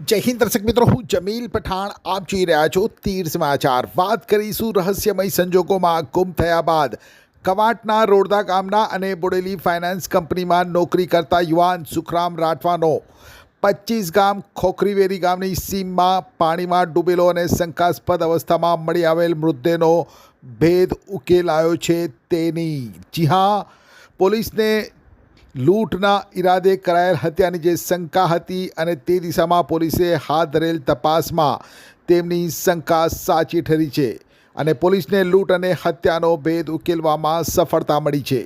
જય હિન્દ દર્શક મિત્રો, હું જમીલ પઠાણ. આપ જોઈ રહ્યા છો તીર સમાચાર. વાત કરીશું રહસ્યમય સંજોગોમાં. ગુમ થયા બાદ કવાંટના રોડદા ગામના અને બોડેલી ફાઇનાન્સ કંપનીમાં નોકરી કરતા યુવાન સુખરામ રાઠવાનો. પચીસ ગામ ખોખરીવેરી ગામની સીમમાં પાણીમાં ડૂબેલો અને શંકાસ્પદ અવસ્થામાં મળી આવેલ મૃતદેહનો ભેદ ઉકેલાયો છે તેની. જી હા, પોલીસને લૂંટના ઈરાદે કરાયેલ હત્યાની જે શંકા હતી અને તે દિશામાં પોલીસે હાથ ધરેલ તપાસમાં તેમની શંકા સાચી ઠરી છે અને પોલીસને લૂંટ અને હત્યાનો ભેદ ઉકેલવામાં સફળતા મળી છે.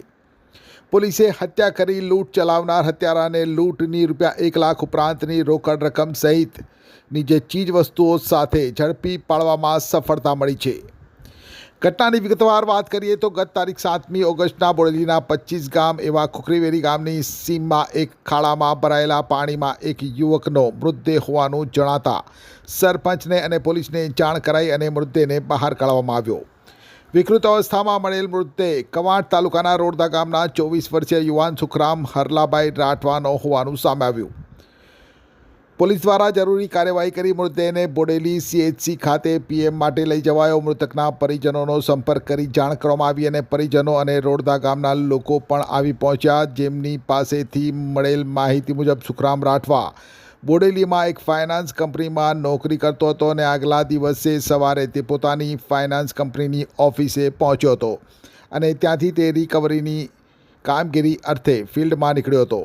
પોલીસે હત્યા કરી લૂંટ ચલાવનાર હત્યારાને લૂંટની રૂપિયા એક લાખ ઉપરાંતની રોકડ રકમ સહિતની જે ચીજ વસ્તુઓ સાથે ઝડપી પાડવામાં સફળતા મળી છે. ઘટનાની વિગતવાર વાત કરીએ તો ગત તારીખ સાતમી ઓગસ્ટના બોડેલીના પચીસ ગામ એવા ખુખરીવેરી ગામની સીમમાં એક ખાડામાં ભરાયેલા પાણીમાં એક યુવકનો મૃતદેહ હોવાનું જણાતા સરપંચને અને પોલીસને જાણ કરાઈ અને મૃતદેહને બહાર કાઢવામાં આવ્યો. વિકૃત અવસ્થામાં મળેલ મૃતદેહ કવાંટ તાલુકાના રોડદા ગામના ચોવીસ વર્ષીય યુવાન સુખરામ હરલાભાઈ રાઠવાનો હોવાનું સામે આવ્યું. પોલીસ દ્વારા જરૂરી કાર્યવાહી કરી મૃતદેહને બોડેલી સીએચસી ખાતે પીએમ માટે લઈ જવાયો. મૃતકના પરિજનોનો સંપર્ક કરી જાણ કરવામાં આવી અને પરિજનો અને રોડદા ગામના લોકો પણ આવી પહોંચ્યા. જેમની પાસેથી મળેલ માહિતી મુજબ સુખરામ રાઠવા બોડેલીમાં એક ફાઇનાન્સ કંપનીમાં નોકરી કરતો હતો અને આગલા દિવસે સવારે તે પોતાની ફાઇનાન્સ કંપનીની ઓફિસે પહોંચ્યો હતો અને ત્યાંથી તે રિકવરીની કામગીરી અર્થે ફિલ્ડમાં નીકળ્યો હતો.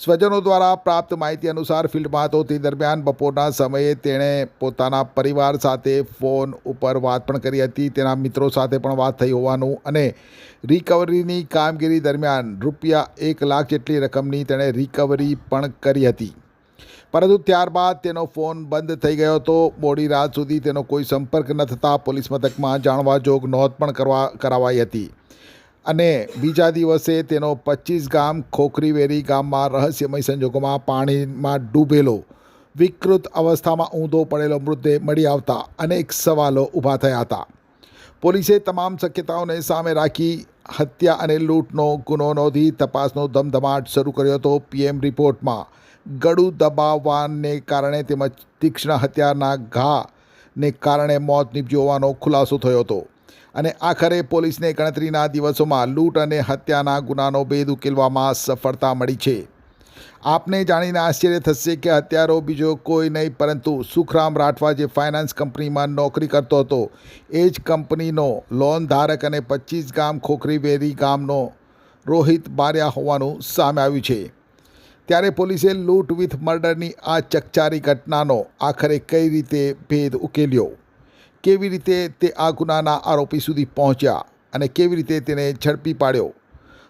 સ્વજનો દ્વારા પ્રાપ્ત માહિતી અનુસાર ફિલ્ડમાં હતો તે દરમિયાન બપોરના સમયે તેણે પોતાના પરિવાર સાથે ફોન ઉપર વાત પણ કરી હતી. તેના મિત્રો સાથે પણ વાત થઈ હોવાનું અને રિકવરીની કામગીરી દરમિયાન રૂપિયા એક લાખ જેટલી રકમની તેણે રિકવરી પણ કરી હતી. પરંતુ ત્યારબાદ તેનો ફોન બંધ થઈ ગયો હતો. મોડી રાત સુધી તેનો કોઈ સંપર્ક ન થતાં પોલીસ મથકમાં જાણવા જોગ નોંધ પણ કરવા કરાવાઈ હતી. અને બીજા દિવસે તેનો પચીસ ગામ ખોખરીવેરી ગામમાં રહસ્યમય સંજોગોમાં પાણીમાં ડૂબેલો. વિકૃત અવસ્થામાં ઊંધો પડેલો મૃતદેહ મળી આવતા અનેક સવાલો ઊભા થયા હતા. પોલીસે તમામ શક્યતાઓને સામે રાખી હત્યા અને લૂંટનો ગુનો નોંધી તપાસનો ધમધમાટ શરૂ કર્યો હતો પીએમ રિપોર્ટમાં. ગળું દબાવવાને કારણે તેમજ તીક્ષ્ણ હત્યાના ઘાને કારણે મોત નીપજ્યું હોવાનો ખુલાસો થયો હતો. અને આખરે પોલીસને ગણતરીના દિવસોમાં લૂંટ અને હત્યાના ગુનાનો ભેદ ઉકેલવામાં સફળતા મળી છે. આપને જાણીને આશ્ચર્ય થશે કે હત્યારો બીજો કોઈ નહીં, પરંતુ સુખરામ રાઠવા જે ફાઇનાન્સ કંપનીમાં નોકરી કરતો હતો, એ જ કંપનીનો લોન ધારક અને પચીસ ગામ ખોખરીવેરી ગામનો રોહિત બાર્યા હોવાનું સામે આવ્યું છે. ત્યારે પોલીસે લૂંટ વિથ મર્ડરની આ ચકચારી ઘટનાનો આખરે કઈ રીતે ભેદ ઉકેલ્યો? કેવી રીતે તે આ ગુનાના આરોપી સુધી પહોંચ્યા અને કેવી રીતે તેને ઝડપી પાડ્યો?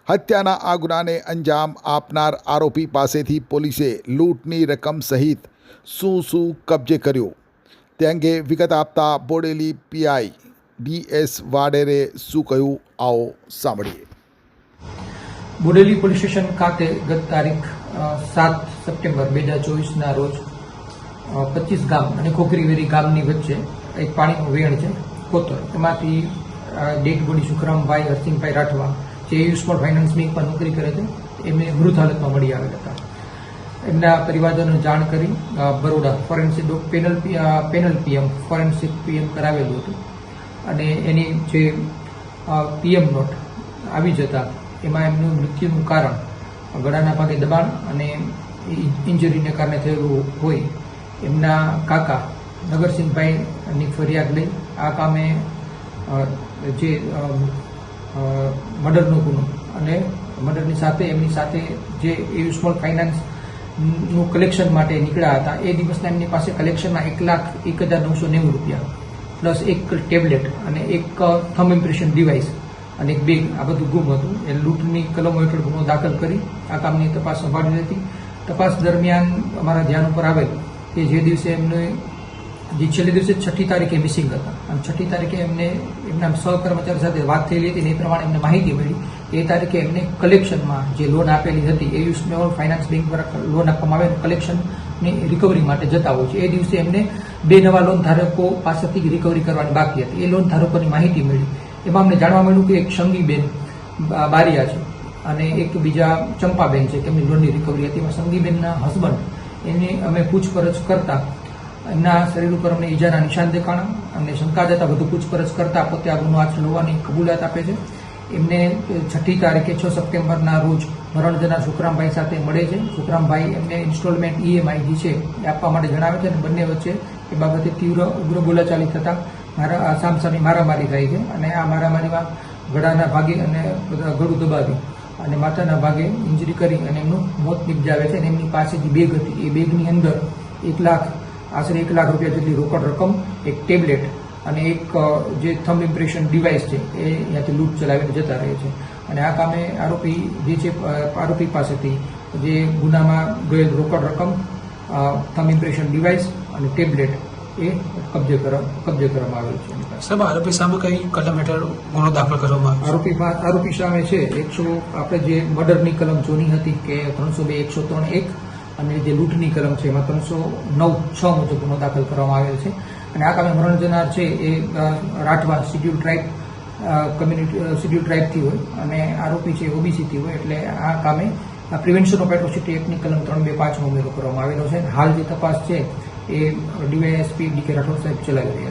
હત્યાના આ ગુનાને અંજામ આપનાર આરોપી પાસેથી પોલીસે લૂંટની રકમ સહિત શું શું કબજે કર્યું? તે અંગે વિગત આપતા બોડેલી પીઆઈ ડીએસ વાડેરે શું કહ્યું? આવો સાંભળીએ. બોડેલી પોલીસ સ્ટેશન ખાતે ગત તારીખ સાત સપ્ટેમ્બર બે હજાર ચોવીસના રોજ પચીસ ગામ અને ખોખરીવેરી ગામની વચ્ચે એક પાણીનું વેણ છે, કોતર. એમાંથી ડેડ બોડી સુખરામભાઈ, હરસિંહભાઈ રાઠવા, જે યુસ્પોર્ટ ફાઇનાન્સ બેંકમાં નોકરી કરે છે, એમને મૃત હાલતમાં મળી આવેલ હતા. એમના પરિવારજનોને જાણ કરી Baroda forensic panel panel PM, forensic PM કરાવેલું હતું. અને એની જે પીએમ નોટ આવી જતા, એમાં એમનું મૃત્યુનું કારણ, ગળાના ભાગે દબાણ અને ઇન્જરીને કારણે થયેલું હોય, એમના કાકા નગરસિંહભાઈની ફરિયાદ લઈ આ કામે જે મર્ડરનો ગુનો અને મર્ડરની સાથે એમની સાથે જે એવી સ્મોલ ફાઇનાન્સનું કલેક્શન માટે નીકળ્યા હતા, એ દિવસના એમની પાસે કલેક્શનમાં એક લાખ એક હજાર નવસો નેવું રૂપિયા પ્લસ એક ટેબ્લેટ અને એક થમ ઇમ્પ્રેશન ડિવાઇસ અને એક બેગ આ બધું ગુમ હતું. એ લૂંટની કલમો હેઠળ ગુનો દાખલ કરી આ કામની તપાસ સંભાળી હતી. તપાસ દરમિયાન અમારા ધ્યાન ઉપર આવેલ કે જે દિવસે એમને જે છેલ્લે દિવસે છઠ્ઠી તારીખે મિસિંગ હતા. અને છઠ્ઠી તારીખે એમને, એમના સહકર્મચારી સાથે વાત થયેલી હતી એ પ્રમાણે એમને માહિતી મળી. એ તારીખે એમને કલેક્શનમાં જે લોન આપેલી હતી, એ સ્મોલ ફાઇનાન્સ બેંક દ્વારા લોન આપવામાં આવે કલેક્શનની રિકવરી માટે જતા હોય છે. એ દિવસે એમને બે નવા લોન ધારકો પાસેથી રિકવરી કરવાની બાકી હતી. એ લોન ધારકોની માહિતી મળી. એમાં અમને જાણવા મળ્યું કે એક સંગીબેન બારિયા છે અને એક બીજા ચંપાબેન છે, તેમની લોનની રિકવરી હતી. એમાં સંગીબેનના હસબન્ડ એની અમે પૂછપરછ કરતા એમના શરીર ઉપર અમને ઈજાના નિશાન દેખાણા, અમને શંકા જતા વધુ પૂછપરછ કરતા પોતે આ ગુનો આચરેલ હોવાની કબૂલાત આપે છે. એમને છઠ્ઠી તારીખે છ સપ્ટેમ્બરના રોજ મરણ જનાર સુખરામભાઈ સાથે મળે છે. સુખરામભાઈ એમને ઇન્સ્ટોલમેન્ટ ઈએમઆઈ જે છે એ આપવા માટે જણાવે છે અને બંને વચ્ચે એ બાબતે તીવ્ર, ઉગ્ર બોલાચાલી થતાં મારા સામસામી મારામારી થાય છે અને આ મારામારીમાં ગળાના ભાગે અને ગળું દબાવી અને માથાના ભાગે ઇન્જરી કરી અને એમનું મોત નિપજાવે છે અને એમની પાસે જે બેગ હતી એ બેગની અંદર એક લાખ આશરે એક લાખ રૂપિયા જેટલી રોકડ રકમ એક ટેબ્લેટ અને એક જે થમ ઇમ્પ્રેશન ડિવાઇસ છે એ અહીંયાથી લૂંટ ચલાવીને જતા રહે છે. અને આ કામે આરોપી જે છે આરોપી પાસેથી જે ગુનામાં ગયેલ રોકડ રકમ થમ ઇમ્પ્રેશન ડિવાઇસ અને ટેબ્લેટ એ કબજે કબજે કરવામાં આવેલ છે. સાહેબ આરોપી સામે કઈ કલમ હેઠળ ગુનો દાખલ કરવામાં આવ્યો આરોપી આરોપી સામે છે એકસો આપણે જે મર્ડરની કલમ જોની હતી કે ત્રણસો બે એકસો ત્રણ એક અને જે લૂંટની કલમ છે, એમાં ત્રણસો નવ, છ મુજબ ગુનો દાખલ કરવામાં આવેલ છે. અને આ કામે મરણ જનાર છે એ Rathwa schedule tribe community schedule ટ્રાઇબથી હોય અને આરોપી છે ઓબીસીથી હોય, એટલે આ કામે પ્રિવેન્શન ઓફ એટ્રોસિટી એક્ટની કલમ ત્રણ બે પાંચનો ઉમેરો કરવામાં આવેલો છે. હાલ જે તપાસ છે એ ડીવાયએસપી ડી કે રાઠોડ સાહેબ ચલાવી રહ્યા છે.